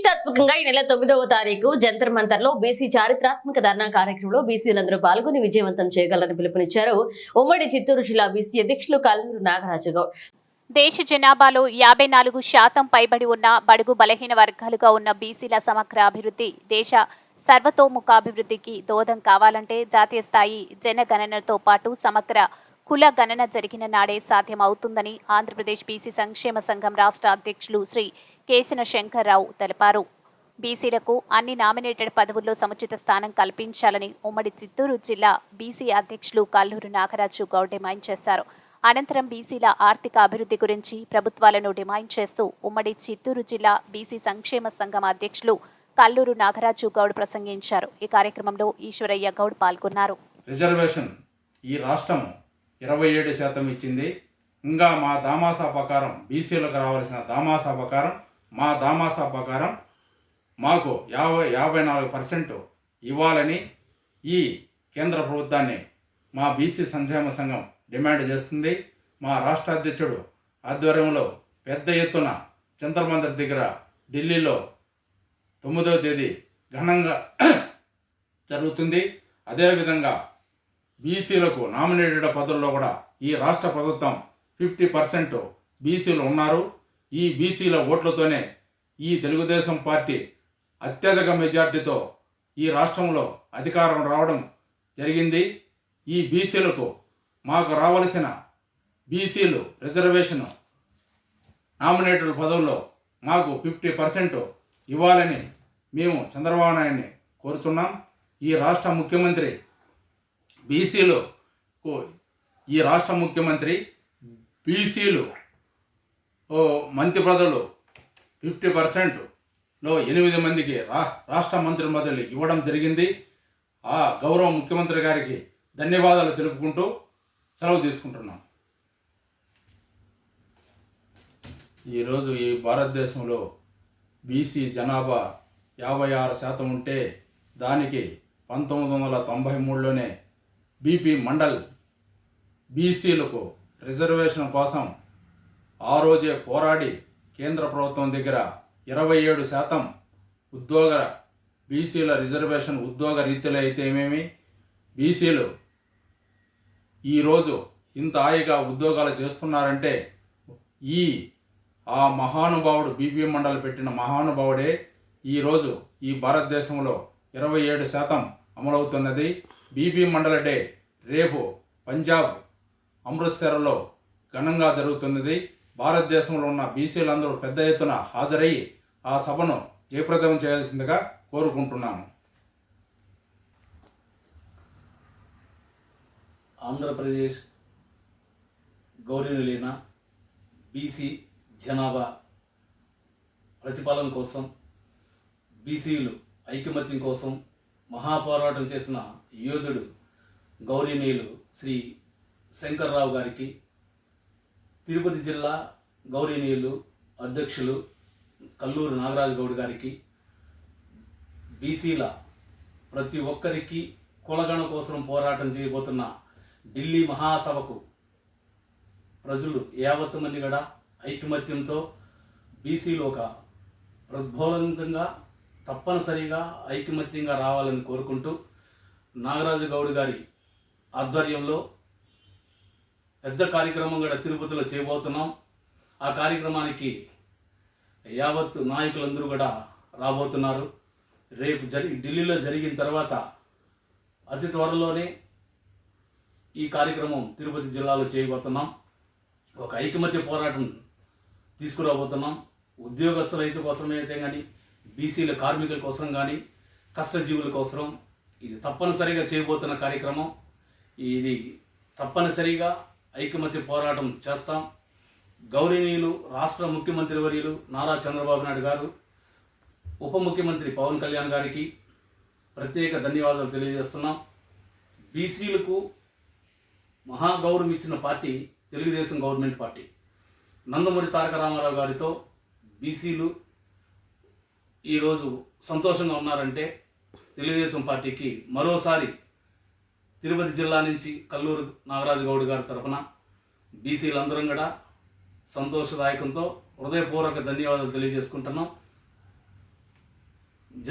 ప్రతిష్టాత్మకంగా ఈ నెల తొమ్మిదవ తారీఖు జంతర్ మంతర్లో బీసీ చారిత్రాత్మక ధర్నా కార్యక్రమంలో బీసీలందరూ పాల్గొని విజయవంతం చేయగలని పిలుపునిచ్చారు. ఉమ్మడి చిత్తూరు జిల్లా బీసీ అధ్యక్షులు కల్లూరు నాగరాజు దేశ జనాభాలో యాభై నాలుగు శాతం పైబడి ఉన్న బడుగు బలహీన వర్గాలుగా ఉన్న బీసీల సమగ్ర అభివృద్ధి దేశ సర్వతోముఖాభివృద్ధికి దోదం కావాలంటే జాతీయ స్థాయి జనగణనతో పాటు సమగ్ర కుల గణన జరిగిన నాడే సాధ్యమవుతుందని ఆంధ్రప్రదేశ్ బీసీ సంక్షేమ సంఘం రాష్ట్ర అధ్యక్షులు శ్రీ కేసిన శంకర్రావు తెలిపారు. బీసీలకు అన్ని నామినేటెడ్ పదవుల్లో సముచిత స్థానం కల్పించాలని ఉమ్మడి చిత్తూరు జిల్లా బీసీ అధ్యక్షులు కల్లూరు నాగరాజు గౌడ్ డిమాండ్ చేశారు. అనంతరం బీసీల ఆర్థిక అభివృద్ధి గురించి ప్రభుత్వాలను డిమాండ్ చేస్తూ ఉమ్మడి చిత్తూరు జిల్లా బీసీ సంక్షేమ సంఘం అధ్యక్షులు కల్లూరు నాగరాజు గౌడ్ ప్రసంగించారు. ఈ కార్యక్రమంలో ఈశ్వరయ్య గౌడ్ పాల్గొన్నారు. రిజర్వేషన్ ఈ రాష్ట్రం ఇరవై ఏడు శాతం ఇచ్చింది. ఇంకా మా దామాసా ప్రకారం బీసీలకు రావాల్సిన దామాసా ప్రకారం మా దామాసా ప్రకారం మాకు యాభై యాభై నాలుగు పర్సెంట్ ఇవ్వాలని ఈ కేంద్ర ప్రభుత్వాన్ని మా బీసీ సంక్షేమ సంఘం డిమాండ్ చేస్తుంది. మా రాష్ట్ర అధ్యక్షుడు ఆధ్వర్యంలో పెద్ద ఎత్తున చంద్రమందిర్ దగ్గర ఢిల్లీలో తొమ్మిదవ తేదీ ఘనంగా జరుగుతుంది. అదేవిధంగా బీసీలకు నామినేటెడ్ పదవుల్లో కూడా ఈ రాష్ట్ర ప్రభుత్వం ఫిఫ్టీ పర్సెంట్ బీసీలు ఉన్నారు. ఈ బీసీల ఓట్లతోనే ఈ తెలుగుదేశం పార్టీ అత్యధిక మెజార్టీతో ఈ రాష్ట్రంలో అధికారం రావడం జరిగింది. ఈ బీసీలకు మాకు రావలసిన బీసీలు రిజర్వేషన్ నామినేటెడ్ పదవుల్లో మాకు ఫిఫ్టీ పర్సెంట్ ఇవ్వాలని మేము చంద్రబాబు నాయుడిని కోరుచున్నాం. ఈ రాష్ట్ర ముఖ్యమంత్రి బీసీలు ఈ రాష్ట్ర ముఖ్యమంత్రి బీసీలు ఓ మంత్రి పదవులు ఫిఫ్టీ పర్సెంట్లో ఎనిమిది మందికి రా రాష్ట్ర మంత్రి పదవులు ఇవ్వడం జరిగింది. ఆ గౌరవ ముఖ్యమంత్రి గారికి ధన్యవాదాలు తెలుపుకుంటూ సెలవు తీసుకుంటున్నాం. ఈరోజు ఈ భారతదేశంలో బీసీ జనాభా యాభై ఆరు శాతం ఉంటే దానికి పంతొమ్మిది వందల తొంభై మూడులోనే బీపీ మండల్ బీసీలకు రిజర్వేషన్ కోసం ఆ రోజే పోరాడి కేంద్ర ప్రభుత్వం దగ్గర ఇరవై ఏడు శాతం ఉద్యోగ బీసీల రిజర్వేషన్ ఉద్యోగ రీతిలో అయితే ఏమేమి? బీసీలు ఈరోజు ఇంత హాయిగా ఉద్యోగాలు చేస్తున్నారంటే ఈ ఆ మహానుభావుడు బీబీ మండలి పెట్టిన మహానుభావుడే ఈరోజు ఈ భారతదేశంలో ఇరవై ఏడు శాతం అమలవుతున్నది. బీబీ మండల డే రేపు పంజాబ్ అమృత్సర్లో ఘనంగా జరుగుతున్నది. భారతదేశంలో ఉన్న బీసీలందరూ పెద్ద ఎత్తున హాజరయ్యి ఆ సభను జయప్రదం చేయాల్సిందిగా కోరుకుంటున్నాను ఆంధ్రప్రదేశ్ గౌరవనీయులైన బీసీ జనాభా ప్రతిపాలన కోసం బీసీలు ఐకమత్యం కోసం మహాపోరాటం చేసిన యోధుడు గౌరీనీయులు శ్రీ శంకర్రావు గారికి తిరుపతి జిల్లా గౌరవనీయులు అధ్యక్షులు కల్లూరు నాగరాజు గౌడ్ గారికి బీసీల ప్రతి ఒక్కరికి కులగణ కోసం పోరాటం చేయబోతున్న ఢిల్లీ మహాసభకు ప్రజలు యావత్ మంది కూడా ఐకమత్యంతో బీసీలు ఒక ప్రద్భోలంతంగా తప్పనిసరిగా ఐకమత్యంగా రావాలని కోరుకుంటూ నాగరాజు గౌడ్ గారి ఆధ్వర్యంలో పెద్ద కార్యక్రమం కూడా తిరుపతిలో చేయబోతున్నాం. ఆ కార్యక్రమానికి యావత్ నాయకులందరూ కూడా రాబోతున్నారు. రేపు జరి ఢిల్లీలో జరిగిన తర్వాత అతి త్వరలోనే ఈ కార్యక్రమం తిరుపతి జిల్లాలో చేయబోతున్నాం. ఒక ఐకమత్య పోరాటం తీసుకురాబోతున్నాం. ఉద్యోగస్తుల రైతు కోసమే అయితే కానీ బీసీల కార్మికుల కోసం కానీ కష్టజీవుల కోసం ఇది తప్పనిసరిగా చేయబోతున్న కార్యక్రమం. ఇది తప్పనిసరిగా ఐకమత్య పోరాటం చేస్తాం. గౌరవనీయులు రాష్ట్ర ముఖ్యమంత్రి వర్యులు నారా చంద్రబాబు నాయుడు గారు ఉప ముఖ్యమంత్రి పవన్ కళ్యాణ్ గారికి ప్రత్యేక ధన్యవాదాలు తెలియజేస్తున్నాం. బీసీలకు మహాగౌరవం ఇచ్చిన party Telugu Desam government party. Nandamuri Taraka Rama Rao గారితో బీసీలు ఈరోజు సంతోషంగా ఉన్నారంటే తెలుగుదేశం పార్టీకి మరోసారి తిరుపతి జిల్లా నుంచి కల్లూరు నాగరాజు గౌడ్ గారి తరఫున బీసీలందరం కూడా సంతోషదాయకంతో హృదయపూర్వక ధన్యవాదాలు తెలియజేసుకుంటున్నాం.